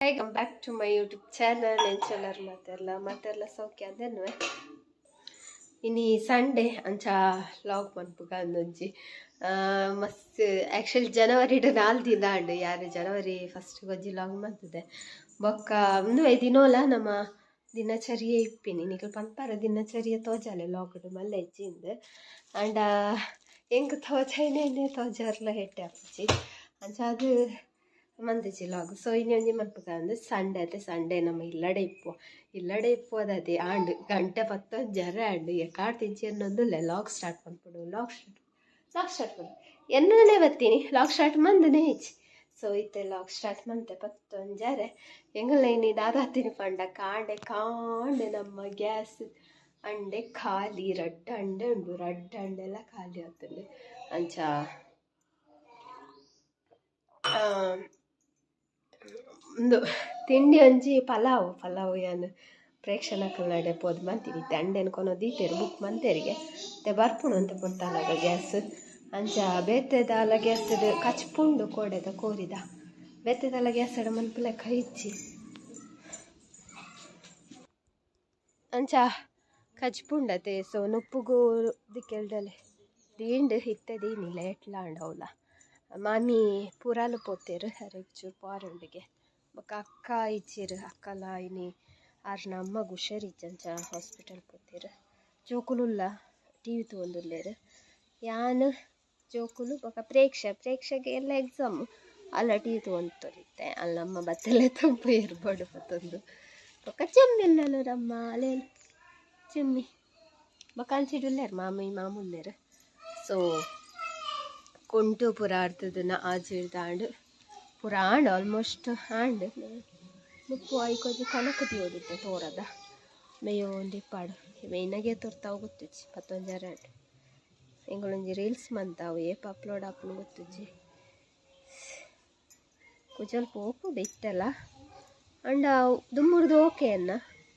Welcome back to my YouTube channel ಎಂಚಲರ್ ಮಾತಾಡಲ್ಲ ಮಾತಾಡಲ್ಲ ಸೌಖ್ಯ ಅದೇನು ಇನಿ ಸಂಡೇ ಅಂಚ ಲಾಗ್ ಮನ್ಪುಗ ಅಂದೊಂಜಿ ಮಸ್ತ್ ಆ್ಯಕ್ಚುಲಿ ಜನವರಿ ನಾಲ್ ದಿನ ಅಂಡು ಯಾರು ಜನವರಿ ಫಸ್ಟ್ ಗೊಜ್ಜಿ ಲಾಗ್ ಮಂತದೆ ಬೊಕ್ಕ ಒಂದು ದಿನೋಲ ನಮ್ಮ ದಿನಚರಿಯೆ ಇಪ್ಪಿನಿ ನಿಖಲ್ ಪನ್ಪಾರ ದಿನಚರ್ಯೆ ತೋಜಾಲೆ ಲಾಗ್ಡ್ ಮಲ್ಲ ಹೆಜ್ಜಿಂದ ಆಂಡ ಹೆಂಗೆ ತೋಜೈನೇನೆ ತೋಜಾರ್ಲ ಹೆಟ್ಟೆ ಅಪ್ಪಚ್ಚಿ ಅಂಚ ಅದು ಮಂದಿಜಿ ಲಾಗ್ ಸೊ ಇನ್ನೊಂದು ಮನ್ಪುಗ ಅಂದ್ರೆ ಸಂಡೆ ಅದೇ ಸಂಡೆ ನಮ್ಮ ಇಲ್ಲಡೆ ಇಪ್ಪು. ಇಲ್ಲಡೆ ಇಪ್ಪು ಅದೇ ಆಂಡ್ ಗಂಟೆ ಪತ್ತ ಜರ ಆಂಡ್ ಎಕಾಡ್ ತಿಂಚಿ ಅನ್ನೊಂದು ಲಾಗ್ ಸ್ಟಾರ್ಟ್ ಮಾಡ್ಬಿಡು. ಲಾಗ್ ಸ್ಟಾರ್ಟ್ ಲಾಗ್ ಸ್ಟಾರ್ಟ್ ಮಾಡಿ. ಎನ್ನನೇ ಬತ್ತೀನಿ ಲಾಗ್ ಸ್ಟಾರ್ಟ್ ಮಂದನೇ ಹೆಚ್ಚಿ ಸೊ ಇತ್ತೆ ಲಾಗ್ ಸ್ಟಾರ್ಟ್ ಮಂತೆ ಪತ್ತೊಂದು ಜರ ಹೆಂಗಲ್ಲ ಇನ್ನು ದಾದಾತೀನಿ ಪಂಡ. ಕಾಂಡೆ ಕಾಂಡೆ ನಮ್ಮ ಗ್ಯಾಸ್ ಅಂಡೆ ಖಾಲಿ ರಡ್ಡ ಅಂಡೆ ಉಂಡು. ರಡ್ಡ ಅಂಡೆಲ್ಲ ಖಾಲಿ ಆಗ್ತದೆ ಅಂಚ ಒಂದು ತಿಂಡಿ ಒಂಜಿ ಪಲಾವ್ ಪಲಾವ್ ಯಾನ್ ಪ್ರೇಕ್ಷಣಕಲ್ ನಡೆ ಪೋದು ಮಂತೀನಿ ಅಂಡೆನ್ ಕೊನೊ ದೀತೆರ್, ಬುಕ್ ಮಂತೆರಿಗೆ. ಅತ್ತೆ ಬರ್ಪುಣು ಅಂತ ಪುಡ್ತಾಲಾಗ ಗ್ಯಾಸ್. ಅಂಚ ಬೇತೆದಾಲ ಗ್ಯಾಸ್ ಕಚ್ಪುಂಡು ಕೋಡೆದ ಕೋರಿದ. ಬೇತೆದಾಲ ಗ್ಯಾಸ್ ಎಡ ಮನ್ಪುಲೆ ಕೈ ಇಚ್ಚಿ. ಅಂಚ ಕಚ್ಪುಂಡತೆ ಸೊ ನುಪ್ಪುಗು ದಿಕ್ಕೆಲ್ದಲ್ಲಿ ದೀಂಡ್ ಹಿತ್ತೆ ದೀನಿಲ್ಲ ಎಟ್ಲಾಂಡ್ ಅವಲ ಮಾಮಿ ಪುರಾಲು ಪೋತೇರು ಹೆಚ್ಚು ಪಾರಂಡಿಗೆ. ಬೊಕ್ಕ ಅಕ್ಕ ಇಚ್ಚಿರು ಅಕ್ಕಲ ಇನಿ ಆರ್ನ ಅಮ್ಮ ಹುಷಾರಿಜ್ಜಂಚ ಹಾಸ್ಪಿಟಲ್ ಪೋತೇರು ಜೋಕುಲುಲ್ಲ ಟಿ ವಿ ತೊಗೊಂದುಲ್ಲೇರು ಯಾನ್ ಜೋಕುಲು ಬೊಕ್ಕ ಪ್ರೇಕ್ಷ ಪ್ರೇಕ್ಷಕ ಎಲ್ಲ ಎಕ್ಸಾಮ್ ಅಲ್ಲ ಟಿ ವಿ ತೊಗೊಂತೊರಿತ್ತೆ ಅಲ್ಲ ಅಮ್ಮ ಬತ್ತಲೆ ತುಂಬ ಇರ್ಬೋದು ಮತ್ತೊಂದು. ಬೊಕ್ಕ ಚೆಮ್ಮಿಲ್ಲಲು ರಮ್ಮ ಅಲೇನು ಚೆಮ್ಮಿ. ಬೊಕ್ಕ ಉಲ್ಲೆರ್ ಮಾಮಿ, ಮಾಮುಲ್ಲೇರು. ಸೊ ಕೊಂಟು ಪುರ ಆಜಿಡ್ದಾಂಡ್ ಪುರ ಆಂಡ್ ಆಲ್ಮೋಸ್ಟ್ ಆಂಡ್ ಮುಪ್ಪು ಐಕೋಜಿ ಕನಕದಿ ಓದಿತ್ತೆ ತೋರದ. ಮೇಯೋ ಒಂದು ಪಾಡು ಮೇಯ್ನಾಗೆ ತೋರ್ತಾವ ಗೊತ್ತಿಜ್ಜಿ ಪತ್ತೊಂಜಾರ ಜರ ರೀಲ್ಸ್ ಮಂತಾವು ಏಪ್ ಅಪ್ಲೋಡ್ ಆಪುನು ಗೊತ್ತಿಜ್ಜಿ. ಕುಜಲ್ ಪೋಪುಡು ಬಿಟ್ಟಲ್ಲ. ಅಂಡ ದುಮ್ಮುರ್ದು ಓಕೆ ಅನ್ನ.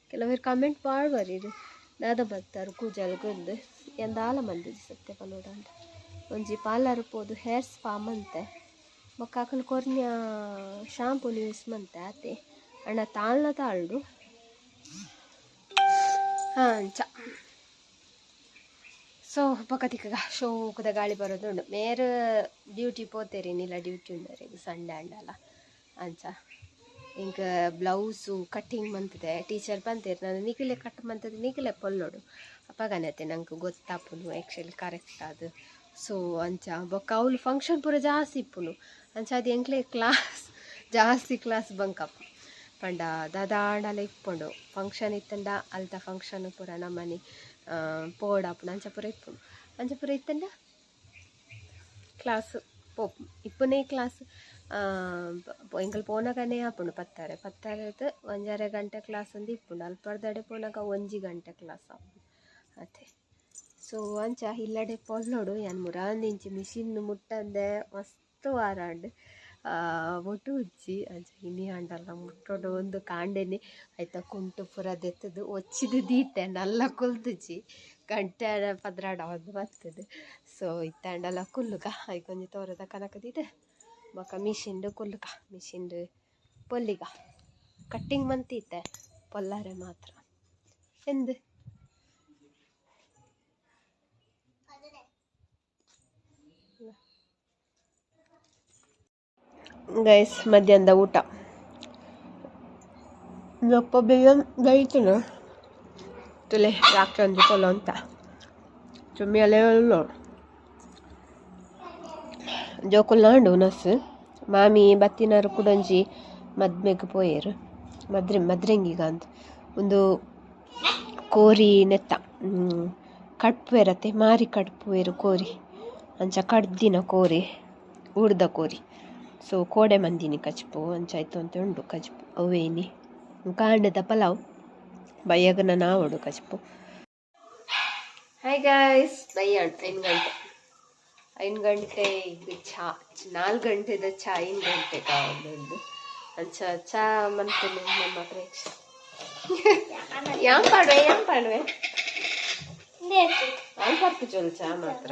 ಕೆಲವರು ಕಮೆಂಟ್ ಪಾಡ್ಬರೀರು ದಾದ ಬರ್ತಾರೆ ಕೂಜಲ್ ಗುಂದು ಎಂದಾಲ ಮಂದಿ ಸತ್ಯ ಪಲೋಡ ಅಂತ ಒಂಜಿ ಪಾರ್ಲರ್ ಪೋದು ಹೇರ್ ಸ್ಪಾ ಮಂತೆ. ಬೊಕ್ಕ ಅಕಲ್ ಕೊರ್ನ್ಯ ಶಾಂಪೂನು ಯೂಸ್ ಮಂತೆ ಆತೆ. ಅಣ್ಣ ತಾಳ್ನ ತಾಳ್ಡು ಹಾಂ, ಅಂಚ. ಸೊ ತಿಕ್ಕಗ ಶೋಕದ ಗಾಳಿ ಬರೋದುಂಡು ಮೇರ್ ಡ್ಯೂಟಿ ಪೋತೇರಿ, ನಿಲ್ಲ ಡ್ಯೂಟಿ ಉಂಡರಿ ಸಂಡೆ ಅಂಡಲ್ಲ ಅಂಚ. ಇಂಕ ಬ್ಲೌಸು ಕಟ್ಟಿಂಗ್ ಮಂತದೆ, ಟೀಚರ್ ಬಂತೇರಿ, ನಾನು ನಿಗಲೆ ಕಟ್ ಮಂತದೆ ನಿಗಲೆ ಪೊಲ್ಲೋಡು ಅಪ್ಪಗನತ್ತೆ ನಂಗೆ ಗೊತ್ತಾಪುನು ಆ್ಯಕ್ಚುಲಿ ಕರೆಕ್ಟ್ ಅದು ಸೊ ಅಂಚ ಬೊಕ್ಕ ಅವಳು ಫಂಕ್ಷನ್ ಪೂರ ಜಾಸ್ತಿ ಇಪ್ಪುನು. ಅಂಚ, ಅದು ಎಂಕ್ಲೆ ಕ್ಲಾಸ್ ಜಾಸ್ತಿ ಕ್ಲಾಸ್ ಬಂಕಪ್ಪ. ಪಂಡ ದದಾಂಡಲ ಇಪ್ಪುಂಡು. ಫಂಕ್ಷನ್ ಇತ್ತಂಡ, ಅಲ್ತ ಫಂಕ್ಷನ್ ಪೂರ ನಮ್ಮನೆ ಪೋಡಾಪುನ ಅಂಚ ಪೂರ ಇಪ್ಪುಂಡು. ಅಂಚ ಪೂರ ಇತ್ತಂಡ? ಕ್ಲಾಸ್ ಇಪ್ಪನೇ ಕ್ಲಾಸ್ ಎಂಕಲ್ ಪೋನಗನೆ ಆಪುಂಡು ಪತ್ತಾರೆ. ಪತ್ತಾರದು ಒಂಜರೆ ಗಂಟೆ ಕ್ಲಾಸ್ ಒಂದು ಇಪ್ಪುಂಡು. ಅಲ್ಪರ್ದಡೆ ಪೋನಾಗ ಒಂಜಿ ಗಂಟೆ ಕ್ಲಾಸ್ ಆಪುಂಡು. ಅದೇ ಸೊ ಅಂಚ ಇಲ್ಲಡೆ ಪೊಲ್ಲೋಡು ಯಾನ್ ಮುರಾಂದಿಂಚಿ ಮಿಷಿನ್ ಮುಟ್ಟಂದೆ, ಮಸ್ತ್ ವಾರಾಂಡ್. ಒಟ್ಟು ಉಜ್ಜಿ, ಅಂಚ ಇನಿ ಆಂಡಲ ಮುಟ್ಟೋಡು ಒಂದು ಕಾಂಡೆನೆ. ಆಯ್ತಾ ಕುಂಟು ಪುರ ದೆತ್ತದು, ಒಚ್ಚಿದು ದೀಟೆ, ನಲ್ಲ ಕುಲ್ತುಜಿ ಗಂಟೆ ಪದ್ರಾಡ ಒಂದು ಬರ್ತದೆ. ಸೊ ಇತ್ತಂಡಲ್ಲ ಕುಲ್ಲುಗ ಐಕೊಂಜಿ ತೋರದ ಕನಕದಿದೆ ಬೊಕ ಮಿಷಿನ್ಡು ಕುಲ್ಲುಗ ಮಿಷಿನ್ಡು ಪೊಲ್ಲಿಗ. ಕಟ್ಟಿಂಗ್ ಮಂತಿತ್ತೆ, ಪೊಲ್ಲಾರೆ ಮಾತ್ರ. ಎಂದು? ಗೈಸ್ ಮಧ್ಯಾಹ್ನದ ಊಟ ನಪ್ಪ ಬಿರಿಯಾನಿ ಗೈತನು ತಲೆ ಯಾಕೆ ಪೊಲ ಅಂತ ಚುಮ್ಮಿ ಅಲೆಯಲ್ಲೋ ಜೋಕುಲ್ನಾಂಡು ನಸ್ ಮಾಮಿ ಬತ್ತಿನಾರು ಕುಡಂಜಿ ಮದ್ಮೆಗೆ ಪೋಯರು ಮದ್ರೆ ಮದ್ರೆಂಗಿಗ ಅಂತ ಒಂದು ಕೋರಿ ನೆತ್ತ ಕಟ್ಪು ಇರತ್ತೆ ಮಾರಿ ಕಟ್ಪು ಇರು ಕೋರಿ ಅಂಚ ಕಡ್ದಿನ ಕೋರಿ ಉಡ್ದ ಕೋರಿ. ಸೊ ಕೋಡೆ ಮಂದಿನಿ ಕಚ್ಪು ಅಂಚಾಯ್ತು ಅಂತ ಉಂಡು ಕಚ್ಪು ಅವೇನಿ. ಕಾಂಡದ ಪಲಾವ್ ಬಯ್ಯಗನ ನಾವಡು ಕಚ್ಪು. ಹಾಯ್ ಗಾಯ್ಸ್ ಬಯ್ಯ ಐದು ಗಂಟೆ. ಐದು ಗಂಟೆ ಇದು ಚಾ ನಾಲ್ಕು ಗಂಟೆದ ಚಾ ಐದು ಗಂಟೆ ಕಾವೊಂದು ಅಂಚ ಚಾ ಮಂತನು ನಮ್ಮ ಪ್ರೇಕ್ಷ ಯಾಂ ಪಾಡ್ವೆ ಯಾಂ ಪಾಡ್ವೆ? ಚೋಲ್ ಚಾ ಮಾತ್ರ.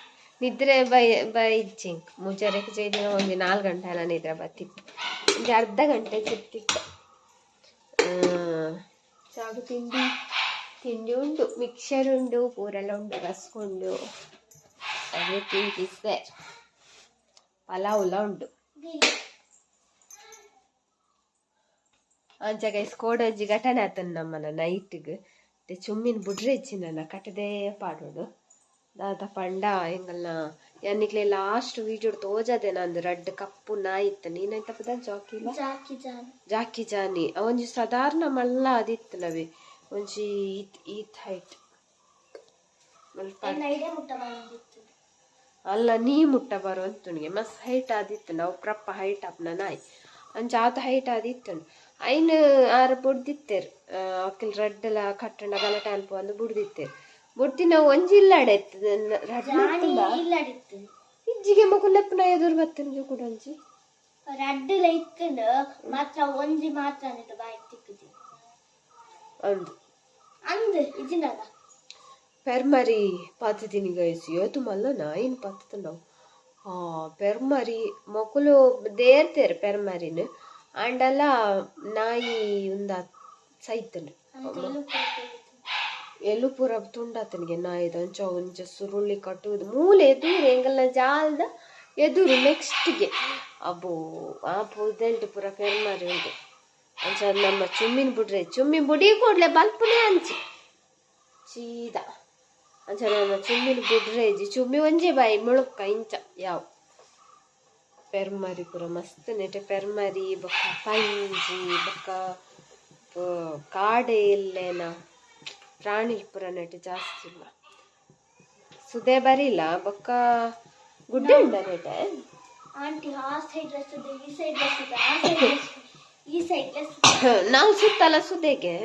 ನಿದ್ರೆ ಬೈ ಬೈ ಜಿಂಕ್ ಮೂಚಾರಕ್ಕೆ ಜೈದಿನ ಒಂದು ನಾಲ್ಕು ಗಂಟೆ ಎಲ್ಲ ನಿದ್ರೆ ಬತ್ತಿತ್ತು ಒಂದು ಅರ್ಧ ಗಂಟೆ ಸಿಕ್ತಿತ್ತು ಸಾಗು ತಿಂಡಿ. ತಿಂಡಿ ಉಂಡು ಮಿಕ್ಸರ್ ಉಂಡು, ಪೂರೆಲ್ಲ ಉಂಡು ರಸ್ಕೊಂಡು ಎವ್ರಿಥಿಂಗ್ ಇಸ್ ದೇರ್ ಪಲಾವ್ ಎಲ್ಲ ಉಂಡು. ಅಂಚ ಗೈಸ್ ಕೋಡಜ್ಜಿ ಘಟನೆ ಆತನ ನಮ್ಮನ ನೈಟ್ಗೆ. ಚುಮ್ಮಿನ ಬುಡ್ರೆ ಹೆಚ್ಚಿನ ಕಟ್ಟದೇ ಪಾಡೋಡು ದಾದ ಪಂಡ ಎಂಗಲ್ನ ಎನ್ನಿಕ್ಲೆ ಲಾಸ್ಟ್ ವೀಡಿಯೋ ತೋಜದೆ ನಂದು ರಡ್ಡ್ ಕಪ್ಪು ನಾಯಿ ಇತ್ತು. ನೀನೈತ ಪದ? Jackie Jackie Johnny. ಅವೊಂಜಿ ಸಾಧಾರಣ ಮಲ್ಲ ಅದಿತ್ತು ನವೆ. ಒಂಜಿ ಈತ್ ಈತ್ ಹೈಟ್ ಅಲ್ಲ ನೀ ಮುಟ್ಟ ಬರೋ ಅಂತುಣಿಗೆ ಮಸ್ ಹೈಟ್ ಆದಿತ್ತು ನಾವು. ಪ್ರಪ್ಪ ಹೈಟ್ ಅಪ್ನ ನಾಯಿ. ಅಂಚ ಆತ ಹೈಟ್ ಆದಿತ್ತು ಐನ್ ಆರು ಬುಡ್ದಿತ್ತೇರ್. ಅಕ್ಕಿಲ್ ರಡ್ಡಲ ಕಟ್ಟಣ ಗಲಾಟೆ ಅನ್ಪು ಅಂದು ಬುಡ್ದಿತ್ತೇರ್. ನಾವು ಒಂಜಿ ಇಲ್ಲಡಿತ್ತು ಇಜ್ಜಿಗೆ ಮಗು ಲೆಪ್ಪನ ಎದುರು ಬತ್ತನಿಗೆ ಕೂಡ ಒಂಜಿ? ರಡ್ಡುಲ ಇತ್ತಂಡು ಮಾತ್ರ ಒಂಜಿ ಮಾತ್ರ ಬಾಯಿ ತಿಕ್ಕುದಿ. ಅಂದು. ಅಂದ್ ಇಜಿನಲ್ಲ. ಪೆರ್ಮರಿ ಪಾತಿದ್ದೀನಿ ಗೈಸ್ ಯೋತು ಮಲ್ಲ ನಾಯಿನ ಪಾತದ ನಾವು? ಹಾ ಪೆರ್ಮರಿ ಮೊಕಲು ದೇರ್ತೇರು ಪೆರ್ಮರಿನ ಅಂಡಲ್ಲ ನಾಯಿ ಉಂದ ಸೈತನು ಎಲ್ಲೂ ಪೂರ ತುಂಡಾತನಿಗೆ ನಾಯಿದ ಅಂಚ ಒಂಚ ಸುರುಳಿ ಕಟ್ಟುವುದು ಮೂಲೆ ಎದುರು ಎಂಗಲ್ಲ ಜಾಲ್ದ ಎದುರು ನೆಕ್ಸ್ಟ್ಗೆ ಅಬ್ಬೋ, ಆ ಪೂದೆಂಟು ಪೂರ ಪೆರ್ಮರಿ ಉಂಟು. ಅಂಚ ನಮ್ಮ ಚುಮ್ಮಿನ ಬುಡ್ರೆ ಚುಮ್ಮಿ ಬುಡಿ ಕೂಡ್ಲೆ ಬಲ್ಪುನೇ ಅಂಚಿ. ಚೀದ ಅಂಚ ನಮ್ಮ ಚುಮ್ಮಿನ ಬುಡ್ರೆ ಇಜ್ಜಿ ಚುಮ್ಮಿ ಒಂಜಿ ಬಾಯಿ ಮುಳುಕ ಇಂಚ ಯಾವ. ಪೆರ್ಮರಿ ಪೂರ ಮಸ್ತ್ ನೆಟೆ ಪೆರ್ಮರಿ, ಬೊಕ್ಕ ಪಂಜಿ, ಬೊಕ್ಕ ಕಾಡೆ ಇಲ್ಲೇನ ಪ್ರಾಣಿ ಪೂರ ನೆಟೆ ಜಾಸ್ತಿ ಇಲ್ಲ. ಸುದೆ ಬರಿಲ್ಲ ಬೊಕ್ಕ ಗುಡ್ಡೆ ಉಂಡ ನೆಟೆ ಆಂಟಿ ಆ ಸೈಡ್ ಈ ಸೈಡ್ ರಸ್ತದೆ ಈ ಸೈಡ್ ನಾವು ಸುತ್ತಲ್ಲ ಸುದೆಗೆ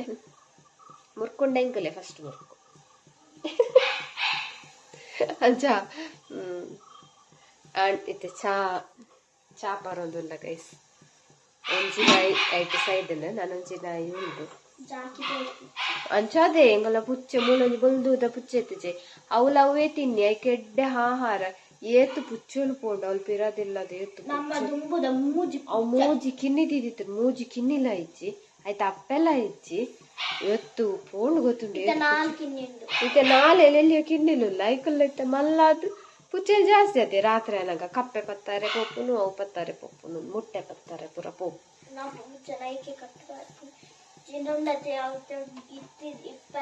ಮುರ್ಕೊಂಡೆ ಎಂಕಲೆ ಫಸ್ಟ್ ಮುರ್ಕು. ಅಂಚ ಇತ್ತೆ ಚಾ ಚಾ ಬರೋದಿಲ್ಲ ಗೈಸ್ ಒಂಜಿ ನಾಯಿ ಐಟು ಸೈಡ್ ನಾನೊಂಜಿ ನಾಯಿ ಉಂಟು. ಬೇಕು ಅಂಚಾದೆ ಎಂಗಲ ಪುಚ್ಚೆ ಮೂಲೊಂಜಿ ಬೊಲ್ದುದ ಪುಚ್ಚೆ ಎತ್ತುಜೆ. ಅವಲ ಅವೇ ತಿನ್ನಿ ಐಕೆ ಎಡ್ಡೆ ಆಹಾರ. ಏತು ಪುಚ್ಚಲು ಪೋಂಡ ಅವಳು ಪಿರದಿಲ್ಲದ ಏತು ಅವು ಮೂಜಿ ಕಿನ್ನಿ ತಿದ್ದಿತ್ತು ಮೂಜಿ ಕಿನ್ನಿಲ ಇಜ್ಜಿ. ಆಯ್ತು ಅಪ್ಪೆಲ್ಲ ಇಜ್ಜಿ. ಇವತ್ತು ಪೋಂಡು ಗೊತ್ತುಂಡು ಇತ್ತೆ ನಾಳೆ ಎಲ್ಲಿಯ ಕಿನ್ನಿಲ್ಲ ಐಕಲ್ಲ ಇತ್ತ ಮಲ್ಲಾದು. ಪುಚ್ಚೆ ಜಾಸ್ತಿ ಅದೇ ರಾತ್ರಿ ಅನಗ ಕಪ್ಪೆ ಪತ್ತಾರೆ ಪೊಪ್ಪುನು ಅವು ಪತ್ತಾರೆ ಪೊಪ್ಪುನು ಮುಟ್ಟೆ ಪತ್ತಾರೆ ಪೂರ ಪೊಪ್ಪು. ನಾವು ಮುಚ್ಚ ನೈಕೆ ಕಟ್ಟಬಾರ್ದು ಜಿನುಂಡತೆ ಯಾವತ್ತೆ ಇತ್ತಿ ಇಪ್ಪ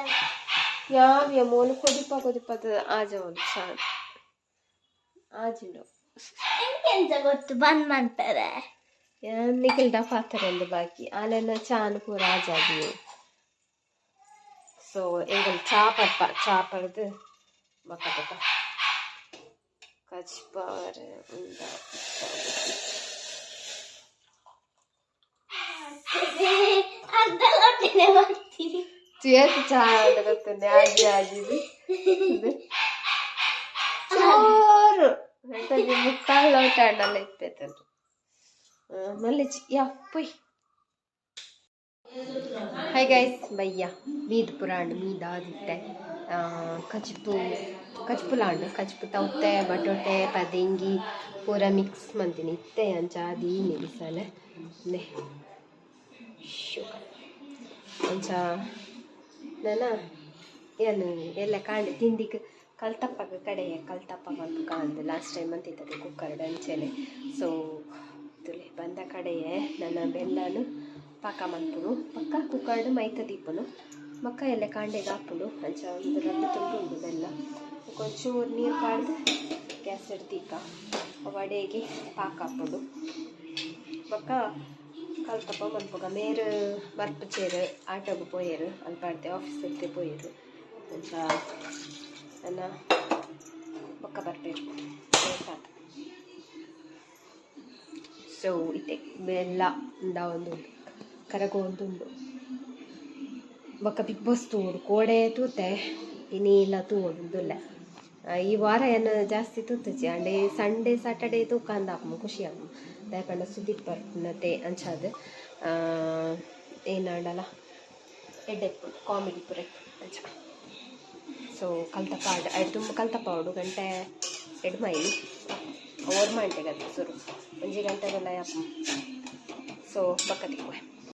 ಯಾವ್ಯ ಮೂಲು ಕೊದಿಪ ಕೊದಿಪದ ಆಜವಲು ಸಾನ್ ಆಜಿಂಡು ಎಂತೆಂತ ಗೊತ್ತು ಬಂದ್ ಮಾಡ್ತಾರೆ ನಿಖಿಲ್ ಡಫ್ ಆಗ್ತಾರೆ ಒಂದು ಬಾಕಿ ಆಲೆನ ಚಾನು ಪೂರ ಆಜಾದಿ ಸೊ ಎಂಗಲ್ ಚಾ ಪಪ್ಪ ಚಾ ಪಡ್ದು ಬಕ್ಕಪ್ಪ ಕಚ್ಪಾರ ಉಂಡ ಚೇತು ಚಾ ಅಂತ ಗೊತ್ತುಂಡೆ ಆಜಿ ಆಜಿದು ಇದು ಚೋರು ಎಂತಂದ್ರೆ ಮುಕ್ಕಾಲು ಲೋಟ ಹಣ್ಣೆಲ್ಲ ಇತ್ತೈತಲ್ರಿ ಆಮೇಲೆ ಯಾ ಪೊಯ್. ಹಾಯ್ ಗೈಸ್ ಬಯ್ಯ ಮೀದ್ ಪುರಾಣ ಮೀದ್ ಆದಿತ್ತೆ ಕಚ್ಪು ಕಚ್ಪುಲಾಂಡು ಕಚ್ಪು ತೌತೆ ಬಟೋಟೆ ಪದೆಂಗಿ ಪೂರ ಮಿಕ್ಸ್ ಮಂತಿನಿ ಇತ್ತೆ ಅಂಚಾದಿ ನಿಲ್ಲಿಸಲೆ ಶುಕ ಅಂಚ ನನ, ಏನು, ಎಲ್ಲ ಕಾಂಡೆ ತಿಂಡಿಗೆ ಕಲ್ತಪ್ಪಗ ಕಡೆಯ ಕಲ್ತಪ್ಪ ಬಂದು ಕಾಣ್ದು. ಲಾಸ್ಟ್ ಟೈಮ್ ಅಂತಿದ್ದದೆ ಕುಕ್ಕರ್ ಡಂಚೆಲೆ ಸೊ ತುಲೆ ಬಂದ ಕಡೆಯೇ ನನ್ನ ಬೆಲ್ಲನು ಪಾಕ ಮಲ್ಪುನು ಪಕ್ಕ ಕುಕ್ಕರ್ಡು ಮೈತ ದೀಪನು, ಮಕ್ಕ ಎಲ್ಲ ಕಾಂಡೆಗೆ ಹಾಪುನು ಅಂಚ ಒಂದು ತುಂಡು ಉಂಡು ಬೆಲ್ಲ ಕೊಂಚೂರು ನೀರು ಪಾಡ್ದು ಗ್ಯಾಸ್ ಹಿಡ್ದೀಕ ವಡೆಗೆ ಪಾಕ ಹಾಪುಡು ಬೊಕ್ಕ ಕಲ್ತಪ್ಪ ಮಲ್ಪಗ ಮೇರು ಬರ್ಪು ಚೇರು, ಆಟೋಗು ಪೋಯರು ಅಲ್ಪಾಡ್ದೆ ಆಫೀಸ್ ಇರ್ತೆ ಪೋಯರು. ಅಂಚ ನನ್ನ ಬೊಕ್ಕ ಬರ್ಬೇಕು. ಸೊ ಇತ್ತೆ ಬೆಲ್ಲ ಇಂದ ಒಂದು ಕರಗು ಬೊಕ್ಕ ಬಿಗ್ ಬಾಸ್ ತೂರು ಕೋಡೆ ತೂತೆ ಇನಿ ಇಲ್ಲ ತೂಡುದಿಲ್ಲ. ಈ ವಾರ ಏನು ಜಾಸ್ತಿ ತುತ್ತುಚಿ ಅಂಡೆ ಸಂಡೇ ಸಾಟರ್ಡೇ ತೂಕಂದ ಅಪ್ಪ ಖುಷಿ ಅಮ್ಮ. ದಯಪಂಡ ಸುದೀಪ್ ಬರ್ನತೆ ಅಂಚಾದ. ಏನಾಂಡಲ್ಲ ಎಡ್ಡೆ ಕಾಮಿಡಿ ಪುರೆ ಅಂಚ. ಸೊ ಕಲ್ತಪ್ಪ ಪಾಡ್ ಅದು ತುಂಬ ಕಲ್ತ ಪಾಡು ಗಂಟೆ ಎಡ್ ಮೈಲಿ ಓರ್ ಮಂಟೆ ಗದ್ದೆ ಸುರು ಒಂಜಿ ಗಂಟೆಗೆಲ್ಲ ಯಪ್ಪ ಸೊ ಬಕ್ಕ